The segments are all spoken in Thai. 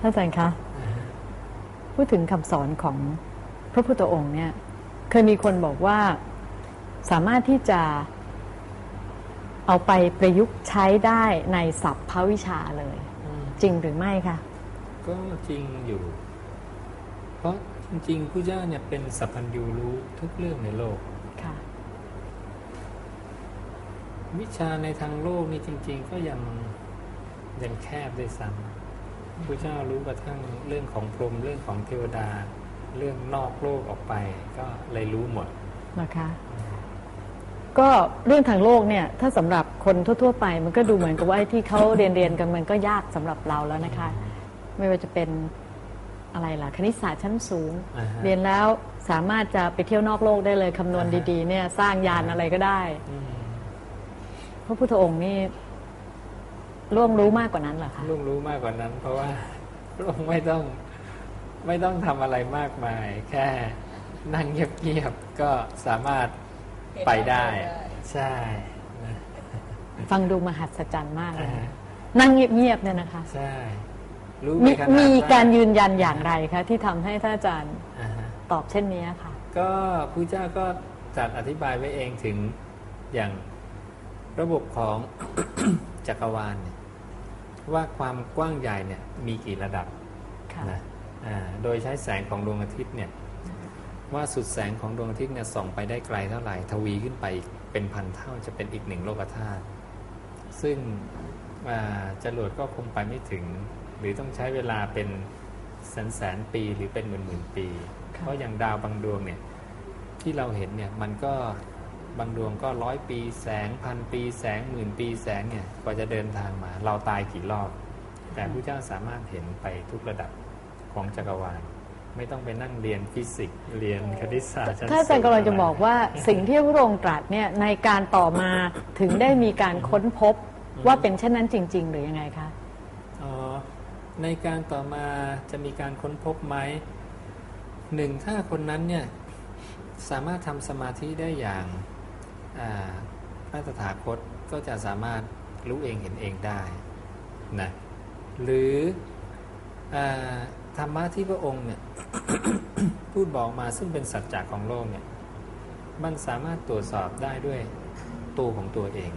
ท่านอาจารย์คะพูดถึงคำสอนของพระพุทธองค์เนี่ย เคยมีคนบอกว่าสามารถที่จะเอาไปประยุกต์ใช้ได้ในศัพท์ภวิชาเลยอืมจริงหรือไม่คะก็จริงอยู่ เพราะจริงๆผู้เจ้าเนี่ยเป็นสัพพัญญูรู้ทุกเรื่องในโลกค่ะวิชาในทางโลกนี่จริง ๆ ก็ยังยังแคบด้วยซ้ำ ผู้เจ้ารู้กระทั่งเรื่องของพรหมเรื่องของเทวดา เรื่องนอกโลกออกไป ก็เลยรู้หมดนะคะก็เรื่องทางโลกเนี่ยถ้าสำหรับคนทั่ว ๆ ไป มันก็ดูเหมือนกับว่าไอ้ที่เขาเรียนเรียนกันมันก็ยากสำหรับเราแล้วนะคะ ไม่ว่าจะเป็นอะไรล่ะคณิตศาสตร์ชั้นสูงอ่าฮะเรียนแล้วสามารถจะไปเที่ยวนอกโลกได้เลยคำนวณอ่าฮะดีๆ เนี่ยสร้างยานอะไรก็ได้อืมพระพุทธองค์นี่ ร่วงรู้มากกว่านั้นเหรอคะลุงรู้มากกว่านั้น เพราะว่าพระองค์ไม่ต้องไม่ต้องทำอะไรมากมาย แค่นั่งเงียบๆก็สามารถไปได้ ใช่นะฟังดูมหัศจรรย์มากเลอ่ายฮะนั่งเงียบๆเนี่ยนะคะ ใช่รู้มีไปขนาดมีว่าการยืนยันอย่างไรคะที่ทำให้ท่านอาจารย์อ่าฮะตอบเช่นนี้ค่ะ ก็พระเจ้าก็จัดอธิบายไว้เองถึงอย่างระบบของจักรวาลเนี่ย ว่าความกว้างใหญ่เนี่ยมีกี่ระดับค่ะนะอ่าโดยใช้แสงของดวงอาทิตย์เนี่ยว่าสุดแสงของดวงอาทิตย์เนี่ยส่องไปได้ไกลเท่าไหร่ทวีขึ้นไปอีกเป็นพันเท่าจะเป็นอีกหนึ่งโลกธาตุซึ่งอ่าจรวดก็คงไปไม่ถึง หรือต้องใช้เวลาเป็นแสนแสนๆปีหรือเป็นหมื่นหมื่นๆปีค่ะเพราะอย่างดาวบางดวงเนี่ยที่เราเห็นเนี่ยมันก็ บางดวงก็ร้อยปีแสงพันปีแสงหมื่นปีแสงเนี่ยกว่าจะเดินทางมา เราตายกี่รอบ แต่พระเจ้าสามารถเห็นไปทุกระดับของจักรวาลไม่ต้องไปนั่งเรียนฟิสิกส์เรียนคณิตศาสตร์ชั้นถ้าอาจารย์สูกำลังจะบอกว่าสิ่งที่พระองค์ตรัสเนี่ยในการต่อมาถึงได้มีการค้นพบว่าเป็นเช่นนั้นจริง ๆ หรือยังไงคะอ๋อในการต่อมาจะมีการค้นพบไหมหนึ่งถ้าคนนั้นเนี่ยสามารถทำสมาธิได้อย่างอ่า พระตถาคตก็จะสามารถรู้เองเห็นเองได้นะหรืออาธรรมะที่พระองค์เนี่ยพูดบอกมาซึ่งเป็นสัจจะของโลกเนี่ยมันสามารถตรวจสอบได้ด้วยตัวของตัวเอง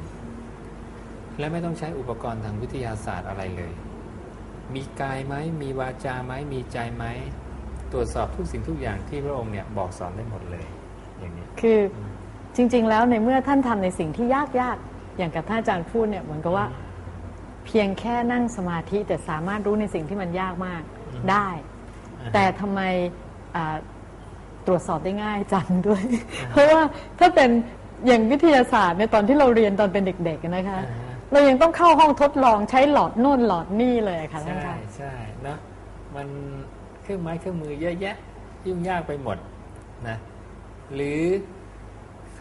และไม่ต้องใช้อุปกรณ์ทางวิทยาศาสตร์อะไรเลย มีกายไหมมีวาจาไหมมีใจไหมตรวจสอบทุกสิ่งทุกอย่างที่พระองค์เนี่ยบอกสอนได้หมดเลยอย่างนี้คือ จริง ๆ แล้วในเมื่อท่านทำในสิ่งที่ยากๆอย่างกับท่านอาจารย์พูดเนี่ยเหมือนกับว่า เพียงแค่นั่งสมาธิแต่สามารถรู้ในสิ่งที่มันยากมากอืมได้อ่าฮะแต่ทำไมอ่าตรวจสอบได้ง่ายจังด้วย เพราะว่าถ้าเป็นอย่างวิทยาศาสตร์ในยตอนที่เราเรียนตอนเป็นเด็กๆนะคะอ่าฮะเรายังต้องเข้าห้องทดลองใช้หลอดโน่นหลอดนี่เลยค่ะท่านใช่คะใช่เนอะมันเครื่องไม้เครื่องมือเยอะแยะยุ่งยากไปหมดนะหรือ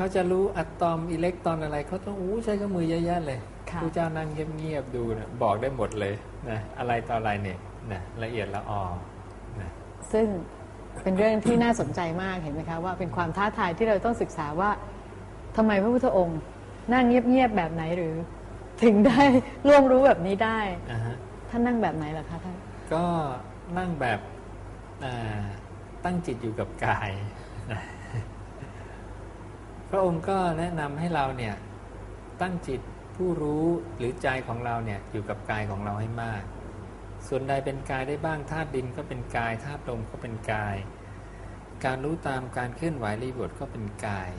เขาจะรู้อะตอมอิเล็กตรอนอะไรเขาต้องอู้ใช้เครื่องมือเยอะแยะเลยค่ะผู้เจ้านั่งเงียบๆดูนะบอกได้หมดเลยนะอะไรต่ออะไรเนี่ยนะละเอียดละออนะซึ่งเป็นเรื่องที่น่าสนใจมากเห็นไหมคะว่าเป็นความท้าทายที่เราต้องศึกษาว่าทำไมพระพุทธองค์นั่งเงียบๆแบบไหนหรือ ถึงได้ร่วมรู้แบบนี้ได้อ่าฮะท่านนั่งแบบไหนล่ะคะท่านก็นั่งแบบอ่าตั้งจิตอยู่กับกาย พระองค์ก็แนะนำให้เราเนี่ยตั้งจิตผู้รู้หรือใจของเราเนี่ยอยู่กับกายของเราให้มาก ส่วนใดเป็นกายได้บ้างธาตุดินก็เป็นกายธาตุลมก็เป็นกาย การรู้ตามการเคลื่อนไหวรีบทก็เป็นกาย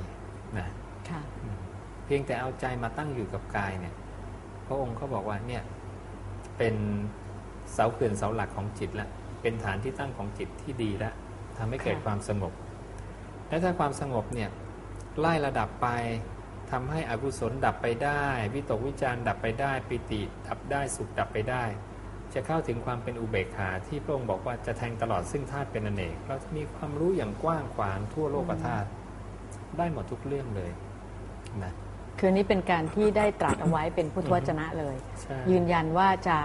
นะค่ะเพียงแต่เอาใจมาตั้งอยู่กับกายเนี่ยพระองค์ก็บอกว่าเนี่ยเป็นเสาเขื่อนเสาหลักของจิตละเป็นฐานที่ตั้งของจิตที่ดีแล้วทำให้เกิดค่ะความสงบ และถ้าความสงบเนี่ย ไล่ระดับไปทำให้อกุศลดับไปได้ วิตกวิจารณ์ดับไปได้ ปิติดับได้สุขดับไปได้ จะเข้าถึงความเป็นอุเบกขาที่พระองค์บอกว่าจะแทงตลอดซึ่งธาตุเป็นอเนก เราจะมีความรู้อย่างกว้างขวางทั่วโลกธาตุได้หมดทุกเรื่องเลยนะคือนี้เป็นการที่ได้ตรัสเอาไว้เป็นพุทธวจนะเลยใช่ยืนยันว่าจะ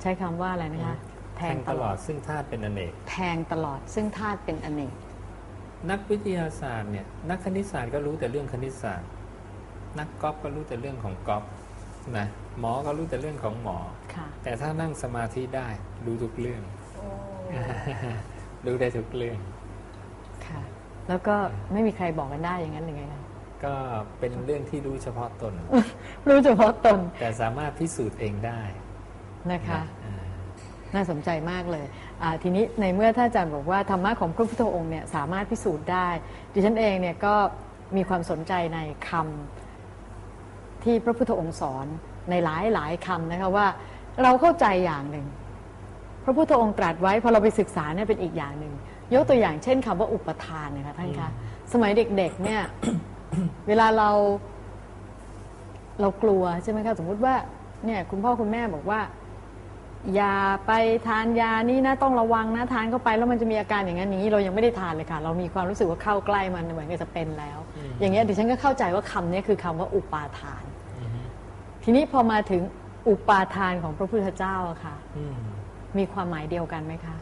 ใช้คำว่าอะไรนะคะแทแทงงตตลลออดดซึ่งธาตุเป็นอเนก แทงตลอดซึ่งธาตุเป็นอเนก นักวิทยาศาสตร์เนี่ยนักคณิตศาสตร์ก็รู้แต่เรื่องคณิตศาสตร์ นักกอล์ฟก็รู้แต่เรื่องของกอล์ฟนะหมอก็รู้แต่เรื่องของหมอค่ะแต่ถ้านั่งสมาธิได้รู้ทุกเรื่องรู้ได้ทุกเรื่องค่ะแล้วก็ไม่มีใครบอกกันได้อย่างนั้นหรือไงคะก็เป็นเรื่องที่รู้เฉพาะตน รู้เฉพาะตน แต่สามารถพิสูจน์เองได้นะคะอ่า น่าสนใจมากเลยอ่าทีนี้ในเมื่อท่านอาจารย์บอกว่าธรรมะของพระพุทธองค์เนี่ยสามารถพิสูจน์ได้ ดิฉันเองเนี่ยก็มีความสนใจในคำที่พระพุทธองค์สอนในหลายหลายคำนะคะว่าเราเข้าใจอย่างหนึ่ง พระพุทธองค์ตรัสไว้พอเราไปศึกษาเนี่ยเป็นอีกอย่างหนึ่งยกตัวอย่างเช่นคำว่าอุปทานนะคะท่านคะสมัยเด็กๆเนี่ยเวลาเราเรากลัวใช่ไหมคะสมมุติว่าเนี่ยคุณพ่อคุณแม่บอกว่า อย่าไปทานยานี่นะต้องระวังนะทานเข้าไปแล้วมันจะมีอาการอย่างนั้นอย่างนี้เรายังไม่ได้ทานเลยค่ะ เรามีความรู้สึกว่าเข้าใกล้มันเหมือนกับจะเป็นแล้ว อย่างเงี้ยดิฉันก็เข้าใจว่าคำนี้คือคำว่าอุปาทานอือฮึทีนี้พอมาถึงอุปาทานของพระพุทธเจ้าอะค่ะอืมมีความหมายเดียวกันไหมคะ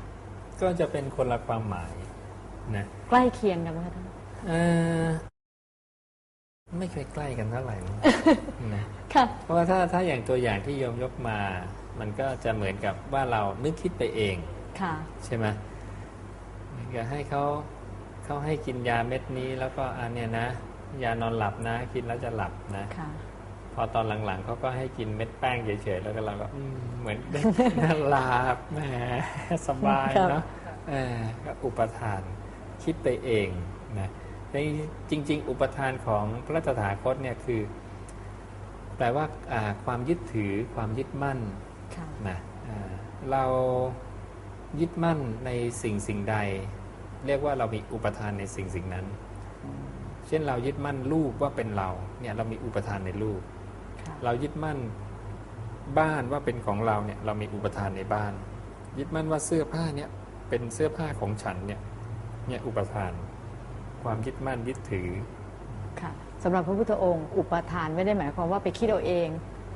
ก็จะเป็นคนละความหมายนะใกล้เคียงกันไหมคะท่านเอ่อไม่เคยใกล้กันเท่าไหร่มั้งนะค่ะเพราะว่าถ้าถ้าอย่างตัวอย่างที่โยมยกมา มันก็จะเหมือนกับว่าเรานึกคิดไปเองค่ะใช่ไหมเหมือนกับให้เขาเขาให้กินยาเม็ดนี้แล้วก็อันเนี้ยนะ ยานอนหลับนะ กินแล้วจะหลับนะค่ะพอตอนหลังๆเขาก็ให้กินเม็ดแป้งเฉยๆแล้วก็เราก็อืมเหมือนเด็กน่าหลับแหมสบายครับเนาะเออก็อุปทานคิดไปเองนะในจริง ๆ อุปทานของพระตถาคตเนี่ยคือแปลว่าอ่าความยึดถือความยึดมั่นค่ะ นะอ่าเรายึดมั่นในสิ่งสิ่งใด เรียกว่าเรามีอุปทานในสิ่งสิ่งนั้น เช่นเรายึดมั่นรูปว่าเป็นเราเนี่ยเรามีอุปทานในรูปค่ะเรายึดมั่นบ้านว่าเป็นของเราเนี่ยเรามีอุปทานในบ้าน ยึดมั่นว่าเสื้อผ้าเนี่ยเป็นเสื้อผ้าของฉันเนี่ยเนี่ยอุปทาน ความยึดมั่นยึดถือค่ะสำหรับพระพุทธองค์ อุปทานไม่ได้หมายความว่าไปคิดเอาเอง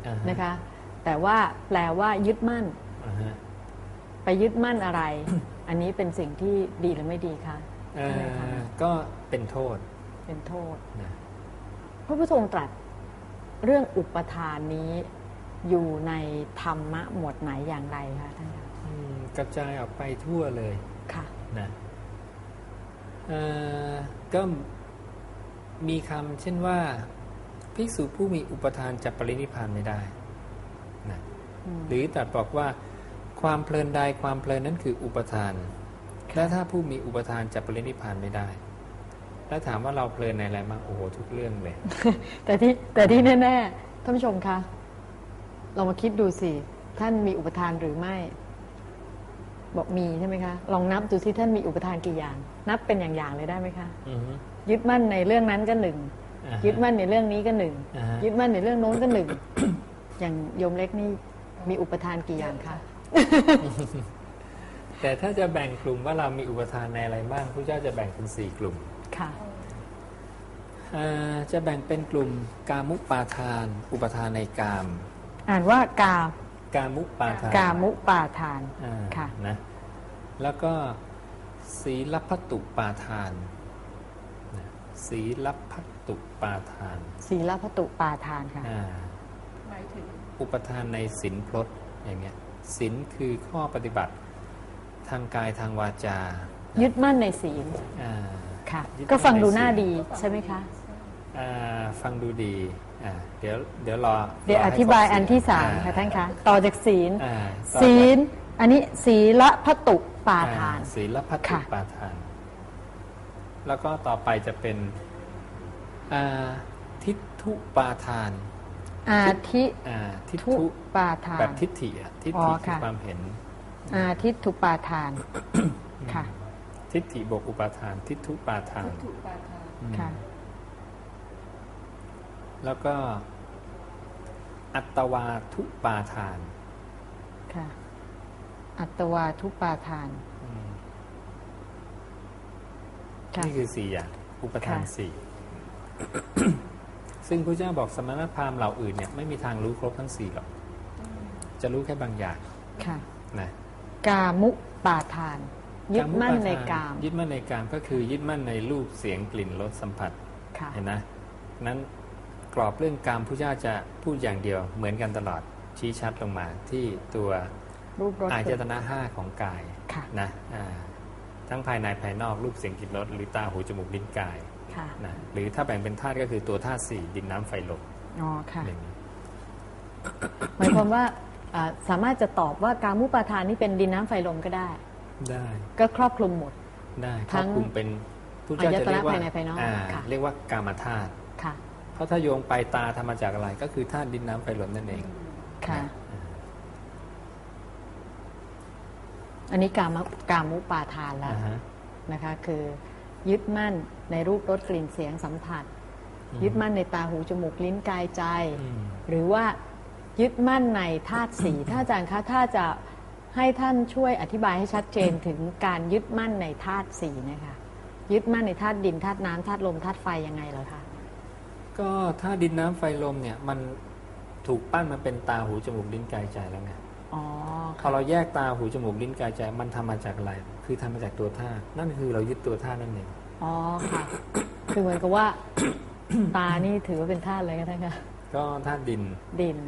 อ่าฮนะคะ แต่ว่าแปลว่ายึดมั่น อ่าฮะไปยึดมั่นอะไร อันนี้เป็นสิ่งที่ดีหรือไม่ดีคะเอ่อใช่ไหมคะก็เป็นโทษเป็นโทษ นะพระพุทธองค์ตรัสเรื่องอุปทานนี้อยู่ในธรรมะหมวดไหนอย่างไรคะท่านคะอืมกระจายออกไปทั่วเลยค่ะ นะเอ่อก็มีคำเช่นว่า ภิกษุผู้มีอุปทานจะปรินิพพานไม่ได้นะอืม หรือตรัดบอกว่าความเพลินใดความเพลินนั้นคืออุปทาน และถ้าผู้มีอุปทานจะปรินิพพานไม่ได้ แล้วถามว่าเราเพลินในอะไรบ้างโอ้โหทุกเรื่องเลย แต่ที่แต่ที่แน่ๆท่านผู้ชมคะลองมาคิดดูสิท่านมีอุปทานหรือไม่ บอกมีใช่ไหมคะลองนับดูสิท่านมีอุปทานกี่อย่าง นับเป็นอย่างๆเลยได้ไหมคะอือฮึยึดมั่นในเรื่องนั้นก็หนึ่งอ่าฮะยึดมั่นในเรื่องนี้ก็หนึ่งอ่าฮะยึดมั่นในเรื่องโน้นก็หนึ่งอย่างโยมเล็กนี่ มีอุปทานกี่อย่างคะ แต่ถ้าจะแบ่งกลุ่มว่าเรามีอุปทานในอะไรบ้างพระเจ้าจะแบ่งเป็นสี่กลุ่มค่ะอ่าจะแบ่งเป็นกลุ่มกามุปาทาน อุปทานในกาม อ่านว่ากากามุปาทาน กามุปาทานอ่าค่ะนะแล้วก็ศีลพัตตุปาทานนะศีลพัตตุปาทาน ศีลพัตตุปาทานค่ะ อ่าอุปทานในศีลพลดอย่างเงี้ยศีลคือข้อปฏิบัติทางกายทางวาจา ยึดมั่นในศีลอ่าค่ะยึดมั่นก็ฟังดูในศีลหน้าดีใช่ไหมคะอ่าฟังดูดีอ่าเดี๋ยวเดี๋ยวรอ เดี๋ยวรอให้ธิบายครอันที่สามอ่ค่ะท่านคะ ต่อจากศีลอ่าต่อศีจากลอันนี้ศีลพัตตุปาทานอ่ศีลพัตตุค่ะปาทาน แล้วก็ต่อไปจะเป็นอ่าทิฏฐุปาทาน อาทิอ่าทิฏทุฐุปาทาน แบบทิฏฐิอะทิฏอ๋ฐิอคือค่ะความเห็น อาทิทุปาทาน ค่ะ ทิฏฐิบวกอุปาทาน ทิฏฐุปาทานอืมค่ะ แล้วก็ อัตวาทุปาทาน ค่ะ อัตวาทุปาทาน อืมค่ะ นี่คือสี่อย่างอุปทานค่ะ สี่ ซึ่งพระเจ้าบอกสมณพราหมณ์เหล่าอื่นเนี่ยไม่มีทางรู้ครบทั้งสี่หรอก จะรู้แค่บางอย่างค่ะนะกามุปาทาน ยึดมั่นในกาม ยึดมั่นในกามก็คือยึดมั่นในรูปเสียงกลิ่นรสสัมผัสค่ะเห็นนะนั้นกรอบเรื่องกามพระเจ้าจะพูดอย่างเดียวเหมือนกันตลอดชี้ชัดลงมาที่ตัวรูปรสอายตนะห้าของกายค่ะนะอ่าทั้งภายในภายนอกรูปเสียงกลิ่นรสหรือตาหูจมูกลิ้นกาย ค่ะนะหรือถ้าแบ่งเป็นธาตุก็คือตัวธาตุสี่ดินน้ำไฟลมอ๋อค่ะ อย่างนี้ หมายความว่าอ่าสามารถจะตอบว่ากามุปาทานนี่เป็นดินน้ำไฟลมก็ได้ ได้ก็ครอบคลุมหมด ได้คทั้รอบงคลุมเป็นผู้เจ้าจะเรียกว่าอายตนะภายในภายนอกอ่าค่ะ เรียกว่ากามธาตุค่ะ เพราะถ้าโยงไปตาทำมาจากอะไรก็คือธาตุดินน้ำไฟลมนั่นเองค่ะอันนี้กามะกามุปาทานแล้วอ่าฮะ นะคะ คือ ยึดมั่นในรูปรสกลิ่นเสียงสัมผัสอืมยึดมั่นในตาหูจมูกลิ้นกายใจอืมหรือว่ายึดมั่นในธาตุสี่ถ้าอาจารย์คะถ้าจะให้ท่านช่วยอธิบายให้ชัดเจนถึงการยึดมั่นในธาตุสี่นะคะยึดมั่นในธาตุดินธาตุน้ำธาตุลมธาตุไฟยังไงเหรอคะก็ถ้าดินน้ำไฟลมเนี่ยมันถูกปั้นมาเป็นตาหูจมูกลิ้นกายใจแล้วไงอ๋อ พอเราแยกตาหูจมูกลิ้นกายใจมันทำมาจากอะไร คือทำมาจากตัวธาตุนั่นคือเรายึดตัวธาตุนั่นเองอ๋อค่ะ คือเหมือนกับว่า ตานี่ถือว่าเป็นธาตุอะไรกันท่านคะก็ธาตุดินดิน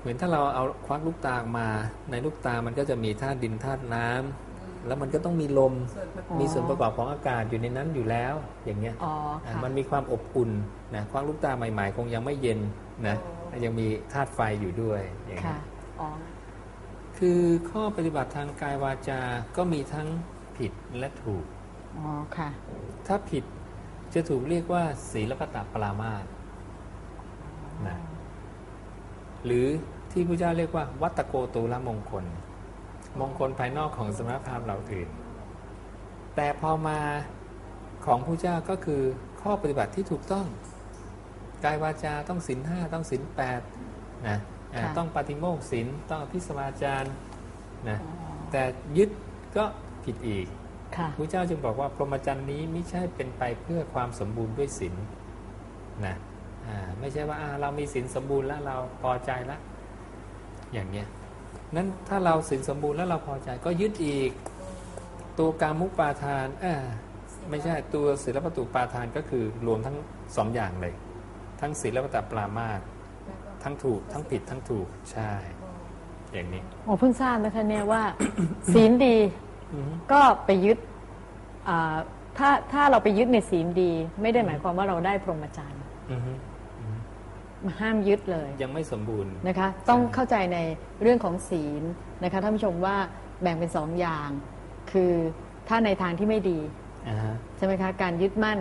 เหมือนถ้าเราเอาควักลูกตาออกมา ในลูกตามันก็จะมีธาตุดินธาตุน้ำแล้วมันก็ต้องมีลมอ๋อมีส่วนประกอบของอากาศอยู่ในนั้นอยู่แล้วอย่างเงี้ยอ๋ออ่าค่ะมันมีความอบอุ่นนะควักลูกตาใหม่ ๆ คงยังไม่เย็นนะยังมีธาตุไฟอยู่ด้วยอย่างค่ะเงี้ยอ๋อ คือข้อปฏิบัติทางกายวาจา ก็มีทั้งผิดและถูก อ๋อ ค่ะ ถ้าผิดจะถูกเรียกว่า ศีลปตปรามาสนะหรือที่พระเจ้าเรียกว่า วัตตโกตูละมงคล มงคลภายนอกของสมณพราหมณ์เราอื่น แต่พอมาของพระเจ้าก็คือข้อปฏิบัติที่ถูกต้อง กายวาจาต้องศีลห้าต้องศีลแปดนะอ่าค่ะ ต้องปฏิโมกข์ศีลต้องอภิสมาจารนะอ๋อแต่ยึดก็ผิดอีกค่ะพระเจ้าจึงบอกว่าพรหมจรรย์นี้ไม่ใช่เป็นไปเพื่อความสมบูรณ์ด้วยศีลนะอ่าไม่ใช่ว่าอ่าเรามีศีลสมบูรณ์แล้วเราพอใจแล้วอย่างเนี้ยนั้นถ้าเราศีลสมบูรณ์แล้วเราพอใจก็ยึดอีกตัวกามุปาทานอ่าไม่ใช่ตัวศีลปตุปาทานก็คือรวมทั้งสองอย่างเลย ทั้งศีลปตปรามาส ทั้งถูกทั้งผิดทั้งถูกใช่ อย่างนี้โอ้เพิ่งทราบนะคะเนี่ยว่า ศีลดีอือฮึก็ไปยึดอ่าถ้าถ้าเราไปยึดในศีลดี ไม่ได้หมายความว่าเราได้พรหมจรรย์อือฮึห้ามยึดเลย ยังไม่สมบูรณ์นะคะ ต้องใช่เข้าใจในเรื่องของศีลนะคะท่านผู้ชมว่าแบ่งเป็นสองอย่าง คือถ้าในทางที่ไม่ดีอ่าฮะใช่ไหมคะ การยึดมั่น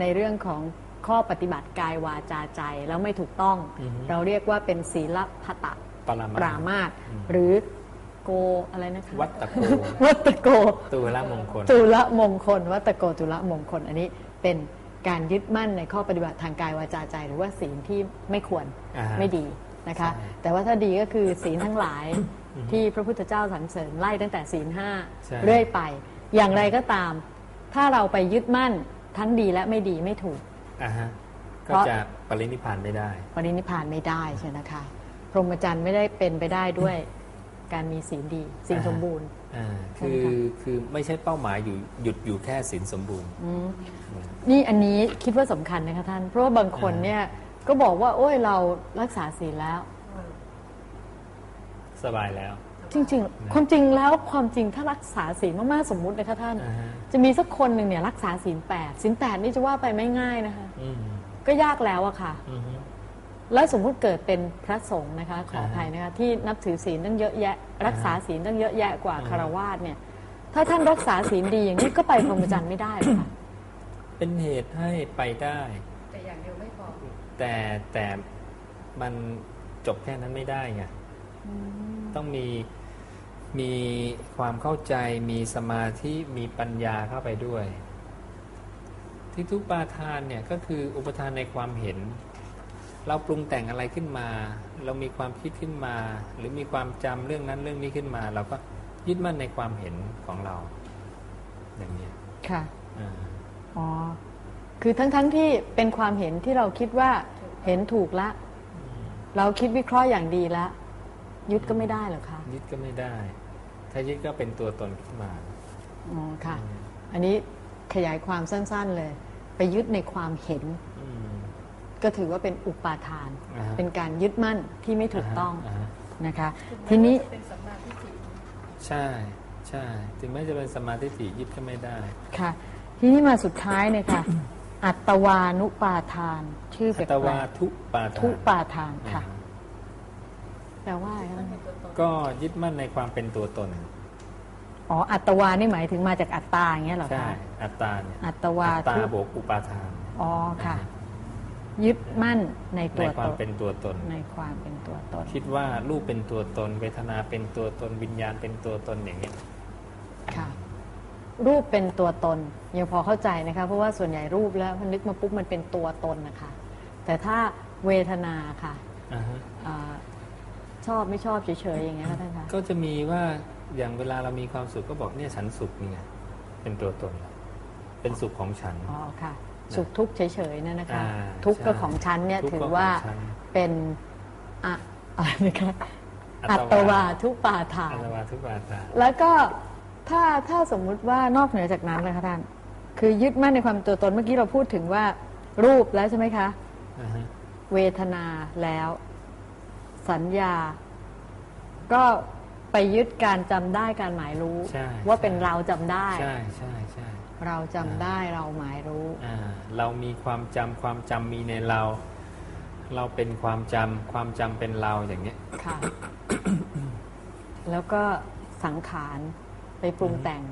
ในเรื่องของ ข้อปฏิบัติกายวาจาใจ แล้วไม่ถูกต้อง อือฮึ เราเรียกว่าเป็นศีลพตะปรามาปสรามาสอืมหรือโกอะไรนะคะวัตตโกวัตตโกตัวละมงคล จุลมงคล วัตตโกจุลมงคล อันนี้เป็นการยึดมั่นในข้อปฏิบัติทางกายวาจาใจ หรือว่าศีลที่ไม่ควรอ่าฮะไม่ดีนะคะ ใช่แต่ว่าถ้าดีก็คือศีลทั้งหลายอือฮึที่พระพุทธเจ้าสรรเสริญไล่ตั้งแต่ศีลห้าใช่ เรื่อยไป อย่างไรก็ตาม ถ้าเราไปยึดมั่นทั้งดีและไม่ดีไม่ถูก อ่าฮะเพก็ราะจะปรินิพพานไม่ได้ ปรินิพพานไม่ได้ใช่ไหมคะ พรหมจรรย์ไม่ได้เป็นไปได้ด้วย การมีศีลดีศีลอ่าฮะสมบูรณ์อ่าใช่คืไหมอคะคือไม่ใช่เป้าหมายอยู่หยุดอยู่แค่ศีลสมบูรณ์อืมนี่อันนี้คิดว่าสำคัญนะคะท่าน เพราะว่าบางคนอ่าเนี่ยก็บอกว่า โอ้ยเรารักษาศีลแล้ว สบายแล้ว จริงๆ ความจริงแล้วความจริงถ้ารักษาศีลมากๆสมมุตินะคะท่าน อ่าฮะ จะมีสักคนหนึ่งเนี่ยรักษาศีลแปดศีลแปดนี่จะว่าไปไม่ง่ายนะคะ อืมก็ยากแล้วอะค่ะ อือฮึแล้วสมมุติเกิดเป็นพระสงฆ์นะคะ ขอออ่าฮะภัยนะคะที่นับถือศีลตั้งเยอะแยะ รักษาศีลตั้งเยอะแยะกว่าอ่าฮะคารวาสเนี่ย ถ้าท่านรักษาศีลดีอย่างนี้ก็ไปพรหมจรรย์ไม่ได้หรอกค่ะ เป็นเหตุให้ไปได้ แต่อย่างเดียวไม่พอ แต่แต่มันจบแค่นั้นไม่ได้ไงต้องมี มีความเข้าใจมีสมาธิมีปัญญาเข้าไปด้วย ที่ทุกปาทานเนี่ยก็คืออุปทานในความเห็น เราปรุงแต่งอะไรขึ้นมา เรามีความคิดขึ้นมา หรือมีความจำเรื่องนั้นเรื่องนี้ขึ้นมา เราก็ยึดมั่นในความเห็นของเรา อย่างนี้ยค่ะอ่าอ๋อคือทั้งๆทที่เป็นความเห็นที่เราคิดว่าเห็นถูกละ เราคิดวิเคราะห์อย่างดีละยึดก็ไม่ได้เหรอคะยึดก็ไม่ได้ ถ้ายึดก็เป็นตัวตนขึ้นมา อ๋อค่ะ อันนี้ขยายความสั้นๆเลย ไปยึดในความเห็น อืม ก็ถือว่าเป็นอุปาทาน อ่าฮะ เป็นการยึดมั่นที่ไม่ถูกต้องาฮะ นะคะ ทีนี้เป็นสัมมาทิฏฐิใช่ใช่ถึงแม้จะเป็นสมาธิถี่ยึดก็ไม่ได้ ค่ะ ทีนี้มาสุดท้ายเนี่ยค่ะ อัตวานุปาทาน ชื่อแปลอัตวากทุปาๆทาทุนปาทานค่ะ แปลว่าอะไรคะก็ยึดมั่นในความเป็นตัวตน อ๋อ อัตวานี่หมายถึงมาจากอัตตาอย่างเงี้ยเหรอใช่คะอัตตาเนี่ยอัตวาอัตตาทุบวกอุปาทาน อ๋อค่ะ ยึดมั่นในในตัวคตวามนเป็นตัวตน ในความเป็นตัวตนคิดว่ารูปเป็นตัวตน เวทนาเป็นตัวตนวิญญาณเป็นตัวตนอย่างนี้ย ค่ะ รูปเป็นตัวตนยังพอเข้าใจนะคะ เพราะว่าส่วนใหญ่รูปแล้วมันนึกมาปุ๊บมันเป็นตัวตนนะคะ แต่ถ้าเวทนาค่ะอ่าฮะอา ชอบไม่ชอบเฉยๆอย่างเงี้ยค่ะท่านคะก็จะมีว่าอย่างเวลาเรามีความสุขก็บอกเนี่ยฉันสุขนี่ไงเป็นตัวตนเป็นสุขของฉัน อ๋อค่ะ สุขทุกข์เฉยๆนั่นนะคะ อ่าทุกข์ก็ใช่ของฉันเนี่ยทุกข์ถือก็ของว่าฉัน เป็นอะอะไรนะคะอัอัตตวาวาทุปาทานอัตวาทุปาทานแล้วก็ถ้าถ้าสมมุติว่านอกเหนือจากนั้นเลยค่ะท่านคือยึดมั่นในความตัวตนเมื่อกี้เราพูดถึงว่ารูปแล้วใช่ไหมคะ อ่าฮะเวทนาแล้ว สัญญา ก็ไปยึดการจำได้การหมายรู้ ใช่ว่าเป็นเราจำได้ ใช่ใช่ใช่เราจำได้เราหมายรู้ อ่าเรามีความจำความจำมีในเรา เราเป็นความจำความจำเป็นเราอย่างเนี้ย ค่ะ แล้วก็สังขารไปปรุงแต่ง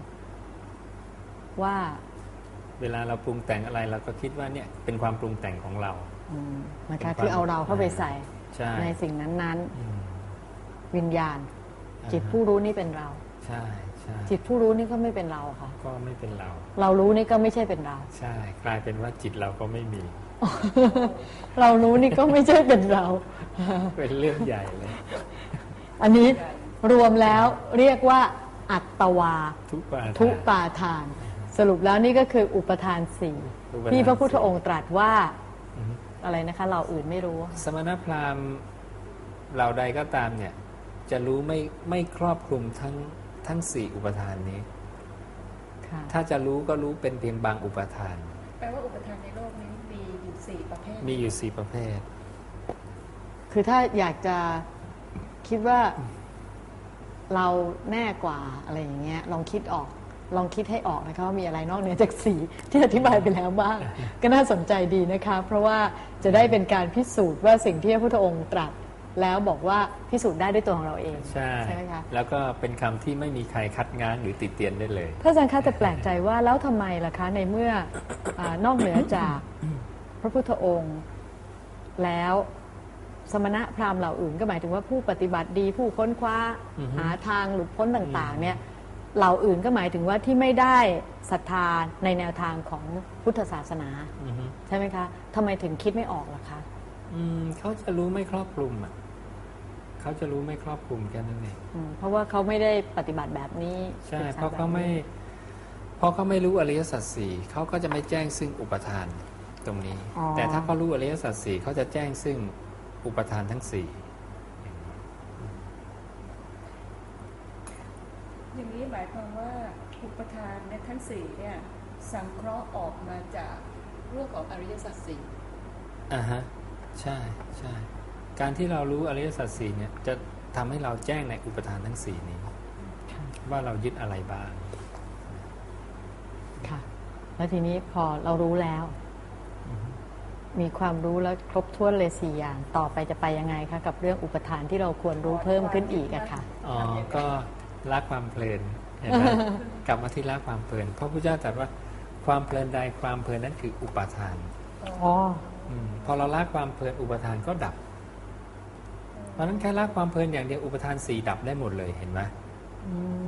ว่าเวลาเราปรุงแต่งอะไรเราก็คิดว่าเนี่ยเป็นความปรุงแต่งของเรา อืมนะคะเป็นความคือเอาเราเข้าไปใส่ ใช่ ในสิ่งนั้นอืมๆ วิญญาณ อ่าจิตผู้รู้นี่เป็นเรา ใช่ใช่จิตผู้รู้นี่ก็ไม่เป็นเราค่ะ ก็ไม่เป็นเรา เรารู้นี่ก็ไม่ใช่เป็นเรา ใช่ กลายเป็นว่าจิตเราก็ไม่มี เรารู้นี่ก็ไม่ใช่เป็นเรา เป็นเรื่องใหญ่เลย อันนี้รวมแล้วเรียกว่า อัตตวา ทุกปาทาน ทุปาทาน สรุปแล้วนี่ก็คืออุปทานสี่อุปทานที่พระพุทธองค์ตรัสว่า อือฮึ อะไรนะคะเราอื่นไม่รู้ สมณพราหมณ์เหล่าใดก็ตามเนี่ยจะรู้ไม่ไม่ครอบคลุมทั้งทั้งสี่อุปทานนี้ค่ะถ้าจะรู้ก็รู้เป็นเพียงบางอุปทาน แปลว่าอุปทานในโลกนี้มีอยู่สี่ประเภท มีอยู่สี่ประเภท คือถ้าอยากจะคิดว่าเราแน่กว่าอะไรอย่างเงี้ยลองคิดออก ลองคิดให้ออกนะคะว่ามีอะไรนอกเหนือจากสีที่อธิบายไปแล้วบ้าง ก็น่าสนใจดีนะคะ เพราะว่าจะได้เป็นการพิสูจน์ว่าสิ่งที่พระพุทธองค์ตรัสแล้วบอกว่าพิสูจน์ได้ด้วยตัวของเราเองใช่ไหมคะแล้วก็เป็นคำที่ไม่มีใครคัดง้างหรือติเตียนได้เลยพระอาจารย์คะแต่แปลกใจว่าแล้วทำไมล่ะคะในเมื่ออานอกเหนือจากพระพุทธองค์ แล้วสมณะพราหมณ์เหล่าอื่น ก็หมายถึงว่าผู้ปฏิบัติดีผู้ค้นคว้าอือฮึหาทางหลุดพ้นต่าง ๆ เนี่ย เหล่าอื่นก็หมายถึงว่าที่ไม่ได้ศรัทธาในแนวทางของพุทธศาสนา อือฮึใช่ไหมคะทำไมถึงคิดไม่ออกล่ะคะ อืมเขาจะรู้ไม่ครอบคลุมอะเขาจะรู้ไม่ครอบคลุมแค่นั้นเอง อืมเพราะว่าเขาไม่ได้ปฏิบัติแบบนี้ใช่ ศึกษเพราะเขาแบบนี้ไม่เพราะเขาไม่รู้อริยสัจสี่เขาก็จะไม่แจ้งซึ่งอุปทานตรงนี้ อ๋อ แต่ถ้าเขารู้อริยสัจสี่เขาจะแจ้งซึ่งอุปทานทั้งสี่ อย่างนี้หมายความว่าอุปทานเนี่ยทั้งสี่เนี่ยสังเคราะห์ออกมาจากเรื่องของอริยสัจสี่อ่าฮะใช่ใช่การที่เรารู้อริยสัจสี่เนี่ยจะทำให้เราแจ้งในอุปทานทั้งสี่นี้ค่ะว่าเรายึดอะไรบ้างค่ะ แล้วทีนี้พอเรารู้แล้ว มีความรู้แล้วครบถ้วนเลยสี่อย่าง ต่อไปจะไปยังไงคะกับเรื่องอุปทานที่เราควรรู้เพิ่มขึ้นอีกอะค่ะอ๋อก็ละความเพลิน เห็นไหมกลับมาที่ละความเพลินเพราะพระเจ้าตรัสว่าความเพลินใดความเพลินนั้นคืออุปทานอ๋ออมพอเราละความเพลินอุปทานก็ดับ เพราะฉะนั้นแค่ละความเพลินอย่างเดียวอุปทานสี่ดับได้หมดเลยเห็นไหม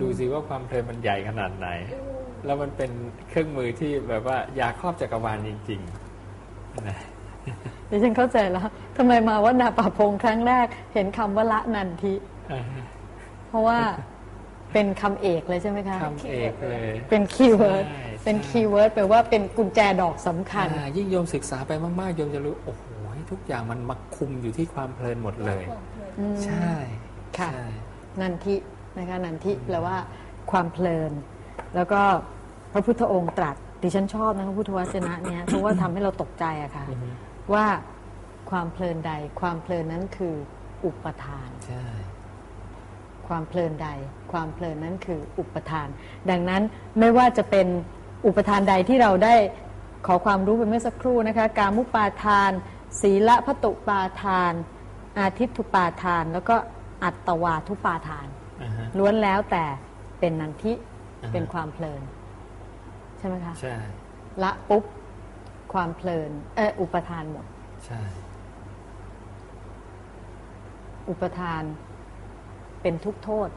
ดูสิว่าความเพลินมันใหญ่ขนาดไหน แล้วมันเป็นเครื่องมือที่แบบว่ายาครอบจักรวาลจริงๆนะดิฉันเข้าใจแล้วทำไมมาว่านาป่าพงครั้งแรก เห็นคำว่าละนันทิอ่าเพราะว่า เป็นคำเอกเลยใช่ไหมคะคำเอกเลย เป็นคีย์เวิร์ดใช่เป็นคีย์เวิร์ดแปลว่าเป็นกุญแจดอกสำคัญอ่ายิ่งโยมศึกษาไปมากๆโยมจะรู้โอ้โหทุกอย่างมันมาคุมอยู่ที่ความเพลินหมดเลยความเพลินอืมใช่ค่ะใช่นันทินะคะนันทิแปลว่าความเพลิน แล้วก็พระพุทธองค์ตรัสดิฉันชอบนะพระพุทธวจนะเนี้ยเพราะว่าทำให้เราตกใจอะค่ะอือฮึว่าความเพลินใดความเพลินนั้นคืออุปทานใช่ ควความเพลินใด ความเพลินนั้นคืออุปทาน ดังนั้นไม่ว่าจะเป็นอุปทานใดที่เราได้ขอความรู้ไปเมื่อสักครู่นะคะกามุปาทาน ศีละพตุปาทาน อาทิตทุปาทาน แล้วก็อัตตวาทุปาทานอ่าฮะล้วนแล้วแต่เป็นนันทิอ่าฮะเป็นความเพลิน ใช่ไหมคะใช่ละปุ๊บความเพลินเอออุปทานหมด ใช่ อุปทาน เป็นทุกโทษ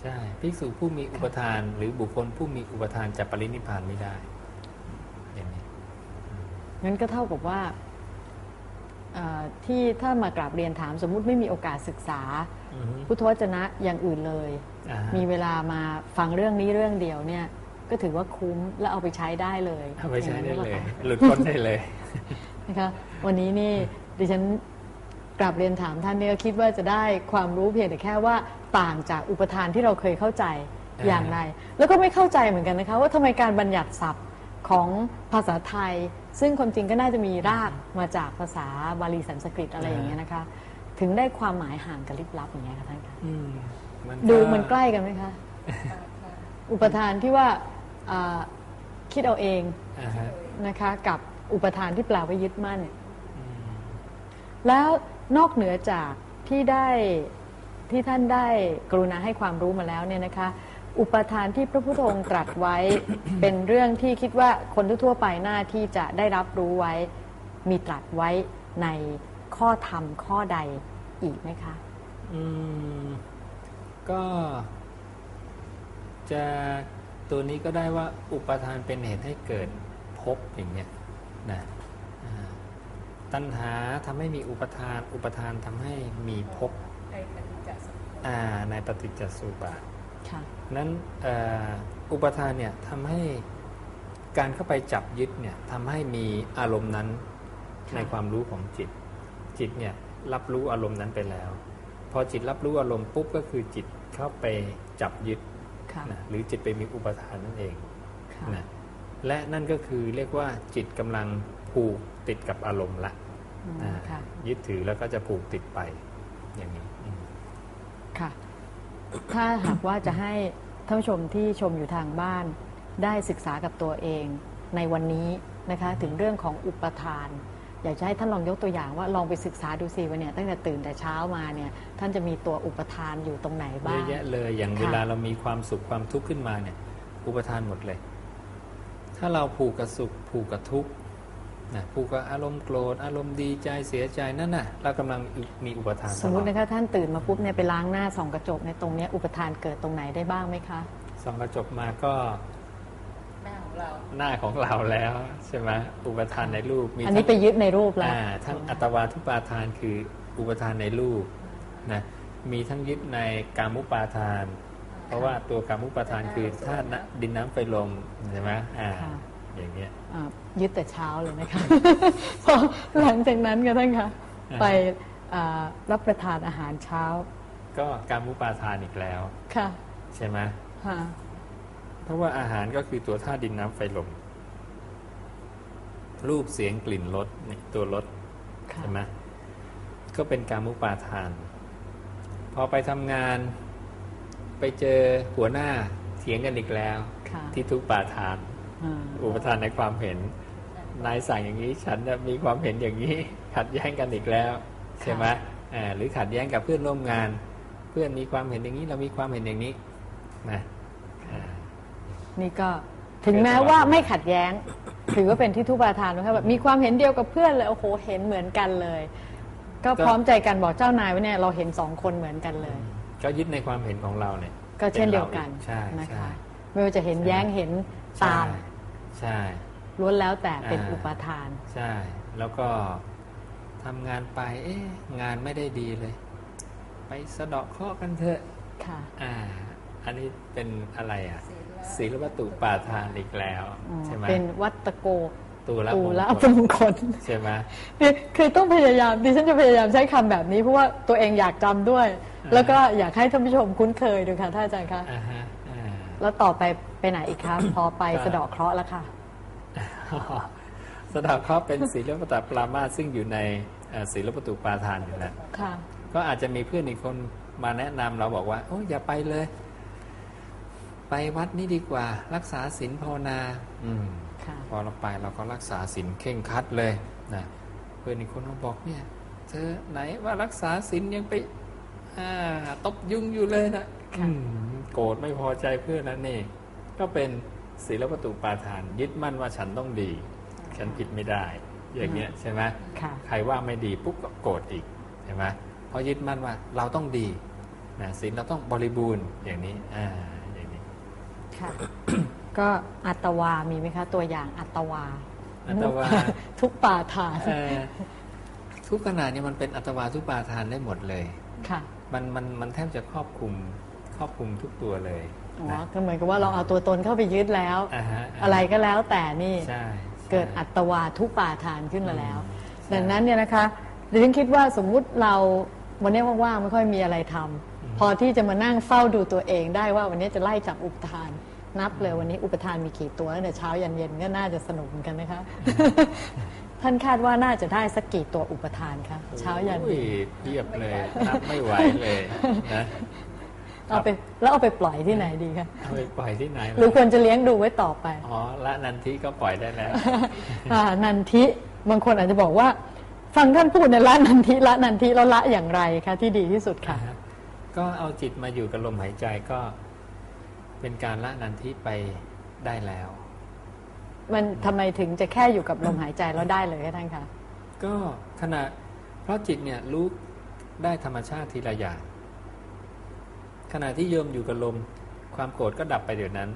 ใช่ภิกษุผู้มีอุปทาน หรือบุคคลผู้มีอุปทานจะปรินิพพานไม่ได้อย่างนี้งั้นก็เท่ากับว่าเอ่อที่ถ้ามากราบเรียนถามสมมุติไม่มีโอกาสศึกษาอือฮึพุทธวจนะอย่างอื่นเลยอ่าฮะมีเวลามาฟังเรื่องนี้เรื่องเดียวเนี่ย ก็ถือว่าคุ้มและเอาไปใช้ได้เลยเอาไปใช้ได้อางนั้นหเลรือปยคะหลุดพ้นได้เลยนะคะวันนี้นี่ดิฉัน กราบเรียนถามท่านเนี่ยคิดว่าจะได้ความรู้เพียงแต่แค่ว่าต่างจากอุปทานที่เราเคยเข้าใจอ่าอย่างไร แล้วก็ไม่เข้าใจเหมือนกันนะคะว่าทำไมการบัญญัติศัพท์ของภาษาไทย ซึ่งความจริงก็น่าจะมีรากมาจากภาษาบาลีสันสกฤตอะไรอย่างเงี้ยนะคะ ถึงได้ความหมายห่างกันลิบลับอย่างเงี้ยค่ะท่านคะอืมมันดูมันใกล้กันไหมคะปาทานอุปทานที่ว่าอ่าคิดเอาเองอ่าฮะนะคะ กับอุปทานที่แปลว่ายึดมั่นอืมแล้ว นอกเหนือจากที่ได้ที่ท่านได้กรุณาให้ความรู้มาแล้วเนี่ยนะคะ อุปทานที่พระพุทธองค์ตรัสไว้เป็นเรื่องที่คิดว่าคนทั่วไปหน้าที่จะได้รับรู้ไว้ มีตรัสไว้ในข้อธรรมข้อใดอีกไหมคะ อืม ก็จะตัวนี้ก็ได้ว่าอุปทานเป็นเหตุให้เกิดภพอย่างเงี้ยนะ ตัณหาทำให้มีอุปทาน อุปทานทำให้มีภพไอ้กันจะสมอ่าในปฏิจจสุบาทค่ะนั้นเอ่ออุปทานเนี่ยทำให้การเข้าไปจับยึดเนี่ยทำให้มีอารมณ์นั้นค่ะในความรู้ของจิต จิตเนี่ยรับรู้อารมณ์นั้นไปแล้ว พอจิตรับรู้อารมณ์ปุ๊บก็คือจิตเข้าไปจับยึดค่ะนะหรือจิตไปมีอุปทานนั่นเองค่ะนะและนั่นก็คือเรียกว่าจิตกำลังผูก ติดกับอารมณ์ละอืมอ่าค่ะยึดถือแล้วก็จะผูกติดไปอย่างนี้อืมค่ะ ถ้าหากว่าจะให้ท่านผู้ชมที่ชมอยู่ทางบ้าน ได้ศึกษากับตัวเองในวันนี้นะคะ ถึงเรื่องของอุปทาน อยากจะให้ท่านลองยกตัวอย่างว่าลองไปศึกษาดูสิว่าเนี่ยตั้งแต่ตื่นแต่เช้ามาเนี่ย ท่านจะมีตัวอุปทานอยู่ตรงไหนเยบ้าอะงแยะเลยอย่างค่ะเวลาเรามีความสุขความทุกข์ขึ้นมาเนี่ย อุปทานหมดเลย ถ้าเราผูกกับสุขผูกกับทุกข์ นะผูกกับอารมณ์โกรธอารมณ์ดีใจเสียใจนั่นน่ะเรากำลังมีอุปทานสมมติตลอดนะคะท่านตื่นมาปุ๊บเนี่ยไปล้างหน้าส่องกระจกในยตรงเนี้ยอุปทานเกิดตรงไหนได้บ้างไหมคะส่องกระจกมาก็หน้าของเราหน้าของเราแล้วใช่ไหมอุปทานในรูปมีอันนี้ไปทั้งยึดในรูปแล้วอ่าทั้งอัตวาทุปาทานคืออุปทานในรูปนะมีทั้งยึดในกามุปาทาน เพราะว่าตัวกามุปาทานคือธาตุน้ำดินน้ำไฟลมใช่ไหมอ่าค่ะ อย่างเงี้ย อ่ายึดแต่เช้าเลยนะคะพอหลังจากนั้นก็ท่านคะอ่า ไปอ่ารับประทานอาหารเช้าก็กามุปาทานอีกแล้ว ค่ะใช่ไหมค่ะเพราะว่าอาหารก็คือตัวธาตุดินน้ำไฟลม รูปเสียงกลิ่นรสนี่ตัวรสค่ะใช่ไหมก็เป็นกามุปาทาน พอไปทำงานไปเจอหัวหน้าเถียงกันอีกแล้ว ค่ะ ที่ทุปาทาน อ่าอุปทานในความเห็น นายสั่งอย่างนี้ฉันน่ะมีความเห็นอย่างนี้ ขัดแย้งกันอีกแล้วใช่ไหมอ่าหรือขัดแย้งกับเพื่อนร่วมงาน เพื่อนมีความเห็นอย่างนี้เรามีความเห็นอย่างนี้นะอ่านี่ก็ถึงแม้ว่าไม่ขัดแย้ง ถือว่าเป็นที่ทุปาทานนะคะแบบมีความเห็นเดียวกับเพื่อนเลยโอ้โหเห็นเหมือนกันเลย ก็พร้อมใจกันบอกเจ้านายว่าเนี่ยเราเห็นสองคนเหมือนกันเลย ก็ยึดในความเห็นของเราเนี่ย ก็เช่นเดียวกันใช่นะใช่คะไม่ว่าจะเห็นแย้งเห็น ตามใช่ล้วนแล้วแต่เป็นอ่าอุปทาน ใช่ แล้วก็ทำงานไป เอ๊ะงานไม่ได้ดีเลย ไปสะเดาะเคราะห์กันเถอะค่ะอ่า อันนี้เป็นอะไรอะศีลศีลวัตถุปาทานอีกแล้วอ๋อใช่ไหมเป็นวัตโกตูละตูละมงคมลงคลใช่ไหมคือคือต้องพยายามดิฉันจะพยายามใช้คำแบบนี้เพราะว่าตัวเองอยากจำด้วยอ่าแล้วก็อยากให้ท่านผู้ชมคุ้นเคยดูค่ะท่านอาจารย์คะอ่าฮะอ่า แล้วต่อไปไปไหนอีกคะ พอไปก็สะเดาะเคราะห์แล้วค่ะ สะเดาะเคราะห์เป็นศีลวัตถุปรามาสซึ่งอยู่ในเอ่อศีลวัตถุปาทานอยู่แล้วค่ะก็อาจจะมีเพื่อนอีกคนมาแนะนำเราบอกว่า โอ้ยอย่าไปเลย ไปวัดนี่ดีกว่า รักษาศีลภาวนาอืมค่ะพอเราไปเราก็รักษาศีลเข่งครัดเลยนะเพื่อนอีกคนก็บอกเนี่ยเธอไหนว่ารักษาศีลยังไป อ่าตบยุงอยู่เลยนะค่ะอืมโกรธไม่พอใจเพื่อนนั่นนี่ก็เป็นศีลประตูปาทาน ยึดมั่นว่าฉันต้องดี ฉันผิดไม่ได้ อย่างเงี้ยใช่ไหมค่ะใครว่าไม่ดีปุ๊บก็โกรธอีกใช่ไหมเพราะยึดมั่นว่าเราต้องดีนะศีลเราต้องบริบูรณ์อย่างนี้อ่าอย่างนี้ค่ะก็อัตวา มีไหมคะ ตัวอย่างอัตวา อัตวา ทุกป่าทานเอ่อทุกขนาดเนี่ยมันเป็นอัตวาทุปาทานได้หมดเลยค่ะ มันมันมันแทบจะครอบคลุมครอบคลุมทุกตัวเลยอ๋อนะก็เหมือนกับว่าเราเอาตัวตนเข้าไปยึดแล้วอ่าฮะาอะไรก็แล้วแต่นี่ ใช่เกิดใช่อัตวาทุป่าทานขึ้นมาแล้วอืมดังนั้นเนี่ยนะคะดิฉันคิดว่าสมมุติเราวันนี้ว่างๆไม่ค่อยมีอะไรทำพอที่จะมานั่งเฝ้าดูตัวเองได้ว่าวันนี้จะไล่จับอุปทาน นับเลยวันนี้อุปทานมีกี่ตัวตั้งแต่เช้ายันเย็นก็น่าจะสนุกเหมือนกันนะคะ ท่านคาดว่าน่าจะได้สักกี่ตัวอุปทานคะเช้ายันโอ้เย็นเทียบเลยนับไม่ไหวเลยนะเอาไปแล้วเอาไปปล่อยที่ไหนดีคะเอาไปปล่อยที่ไหนหรือควรจะเลี้ยงดูไว้ต่อไปอ๋อละนันทีก็ปล่อยได้แล้วอ่านันทิบางคนอาจจะบอกว่า ฟังท่านพูดในยละนันทิละนันทิแล้วละอย่างไรคะที่ดีที่สุดค่ะก็เอาจิตมาอยู่กับลมหายใจก็เป็นการละนันทิไปได้แล้ว มันทำไมถึงจะแค่อยู่กับลมหายใจแล้วได้เลยคะท่านคะก็ขณะเพราะจิตเนี่ยรู้ได้ธรรมชาติทีละอย่างขณะที่โยมอยู่กับลมความโกรธก็ดับไปเดี๋ยวนั้น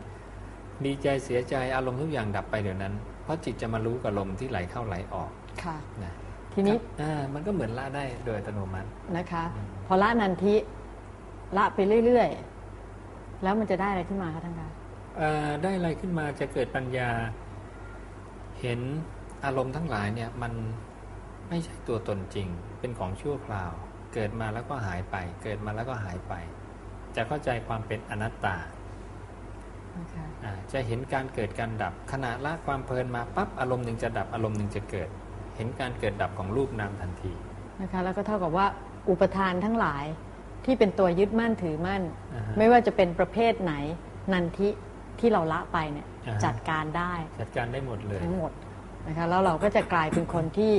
ดีใจเสียใจอารมณ์ทุกอย่างดับไปเดี๋ยวนั้น เพราะจิตจะมารู้กับลมที่ไหลเข้าไหลออกค่ะนะทีนี้อ่ามันก็เหมือนละได้โดยอัตโนมัตินะคะ พอละนันทิละไปเรื่อยๆ แล้วมันจะได้อะไรขึ้นมาคะท่านคะเอ่อได้อะไรขึ้นมาจะเกิดปัญญา เห็นอารมณ์ทั้งหลายเนี่ยมันไม่ใช่ตัวตนจริง เป็นของชั่วคราว เกิดมาแล้วก็หายไป เกิดมาแล้วก็หายไป จะเข้าใจความเป็นอนัตตานะคะอ่าจะเห็นการเกิดการดับขณะละความเพลินมาปั๊บอารมณ์หนึ่งจะดับอารมณ์หนึ่งจะเกิด เห็นการเกิดดับของรูปนามทันทีนะคะแล้วก็เท่ากับว่าอุปทานทั้งหลายที่เป็นตัวยึดมั่นถือมั่นอ่าฮะไม่ว่าจะเป็นประเภทไหนนันทิ ที่เราละไปเนี่ยอ่าฮะ จัดการได้จัดการได้หมดเลยทั้งหมดนะคะแล้วเราก็จะกลายเป็นคนที่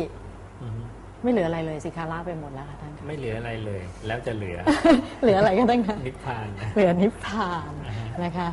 อือฮึไม่เหลืออะไรเลยสิคะละไปหมดแล้วค่ะท่านคะไม่เหลืออะไรเลย แล้วจะเหลือ เหลืออะไรก็ตั้งคะนิพพานนะ เหลือนิพพานนะคะ